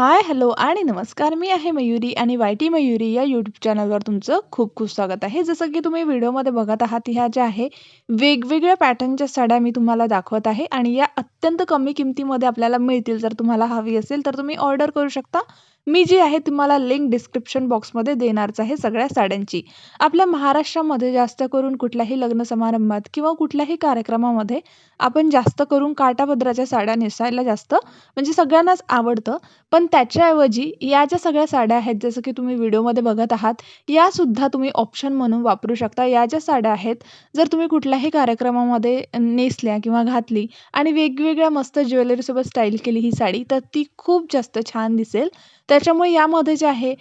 हाय, hello आणि नमस्कार. मी आहे मयुरी आणि वाय-टी मयुरी या यूट्यूब चॅनलवर तुमचं खूप खूप स्वागत आहे. जसं की तुम्ही व्हिडिओमध्ये बघत आहात, ह्या ज्या आहे वेगवेगळ्या पॅटर्नच्या साड्या मी तुम्हाला दाखवत आहे आणि या अत्यंत कमी किमतीमध्ये आपल्याला मिळतील. जर तुम्हाला हवी असेल तर तुम्ही ऑर्डर करू शकता. मी जी आहे तुम्हाला लिंक डिस्क्रिप्शन बॉक्समध्ये देणारच आहे सगळ्या साड्यांची. आपल्या महाराष्ट्रामध्ये जास्त करून कुठल्याही लग्न समारंभात किंवा कुठल्याही कार्यक्रमामध्ये आपण जास्त करून काठापदराच्या साड्या नेसायला जास्त म्हणजे सगळ्यांनाच आवडतं. पण त्याच्याऐवजी या ज्या सगळ्या साड्या आहेत, जसं की तुम्ही व्हिडिओमध्ये बघत आहात, यासुद्धा तुम्ही ऑप्शन म्हणून वापरू शकता. या ज्या साड्या आहेत, जर तुम्ही कुठल्याही कार्यक्रमामध्ये नेसल्या किंवा घातली आणि वेगवेगळ्या मस्त ज्वेलरीसोबत स्टाईल केली ही साडी, तर ती खूप जास्त छान दिसेल. त्याच्यामुळे यामध्ये जे आहे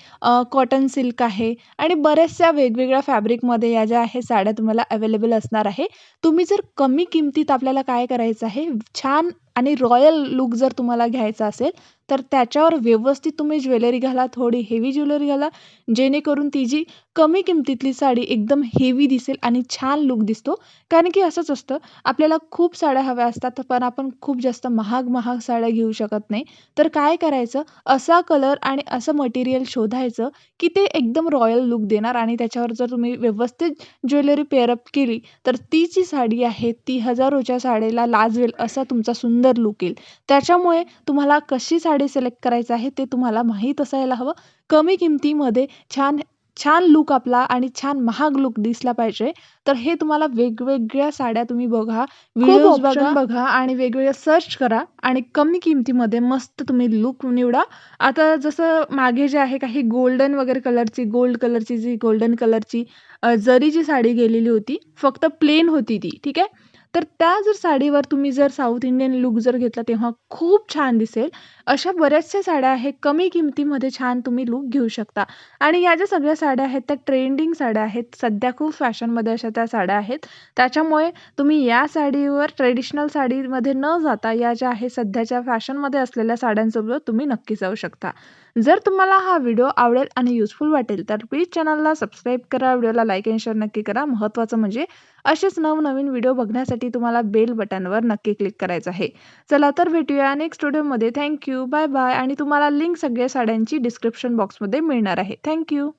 कॉटन सिल्क आहे आणि बऱ्याचशा वेगवेगळ्या फॅब्रिकमध्ये या ज्या आहे साड्या तुम्हाला अवेलेबल असणार आहे. तुम्ही जर कमी किमतीत आपल्याला काय करायचं आहे, छान आणि रॉयल लुक जर तुम्हाला घ्यायचा असेल, तर त्याच्यावर व्यवस्थित तुम्ही ज्वेलरी घाला, थोडी हेवी ज्वेलरी घाला, जेणेकरून ती जी कमी किमतीतली साडी एकदम हेवी दिसेल आणि छान लूक दिसतो. कारण की असंच असतं, आपल्याला खूप साड्या हव्या असतात, पण आपण खूप जास्त महाग-महाग साड्या घेऊ शकत नाही. तर काय करायचं, असा कलर आणि असं मटेरियल शोधायचं, की ते एकदम रॉयल लूक देणार आणि त्याच्यावर जर तुम्ही व्यवस्थित ज्वेलरी पेअरअप केली, तर ती जी साडी आहे, ती हजारोच्या साडीला लाजवेल असा तुमचा सुंदर लुक येईल. त्याच्यामुळे तुम्हाला कशी साडी सिलेक्ट करायचं आहे, ते तुम्हाला माहीत असायला हवं. कमी किमतीमध्ये छान छान लूक आपला आणि छान महाग लूक दिसला पाहिजे. तर हे तुम्हाला वेगवेगळ्या साड्या तुम्ही बघा, व्हिडिओज बघा बघा आणि वेगवेगळ्या सर्च करा आणि कमी किमतीमध्ये मस्त तुम्ही लूक निवडा. आता जसं मागे जे आहे काही गोल्डन वगैरे कलरची, गोल्ड कलरची जी गोल्डन कलरची जरीची साडी गेलेली होती. फक्त प्लेन होती ती, ठीक आहे. तर त्या जर साडीवर तुम्ही जर साऊथ इंडियन लूक जर घेतला, तेव्हा खूप छान दिसेल. अशा बऱ्याचशा साड्या आहेत, कमी किमतीमध्ये छान तुम्ही लूक घेऊ शकता. आणि या ज्या सगळ्या साड्या आहेत, त्या ट्रेंडिंग साड्या आहेत. सध्या खूप फॅशनमध्ये अशा त्या साड्या आहेत. त्याच्यामुळे तुम्ही या साडीवर ट्रेडिशनल साडीमध्ये न जाता, या ज्या आहेत सध्याच्या फॅशनमध्ये असलेल्या साड्यांसोबत तुम्ही नक्की जाऊ शकता. जर तुम्हाला हा व्हिडिओ आवडेल आणि युजफुल वाटेल, तर प्लीज चॅनलला सबस्क्राईब करा, व्हिडिओला लाईक अँड शेअर नक्की करा. महत्त्वाचं म्हणजे असेच नवनवीन व्हिडिओ बघण्यासाठी तुम्हाला बेल बटनवर नक्की क्लिक करायचं आहे. चला तर भेटूया नेक्स्ट व्हिडिओमध्ये. थँक्यू बाय बाय आणि तुम्हाला लिंक सगळ्या साड्यांची डिस्क्रिप्शन बॉक्समध्ये मिळणार आहे. थँक्यू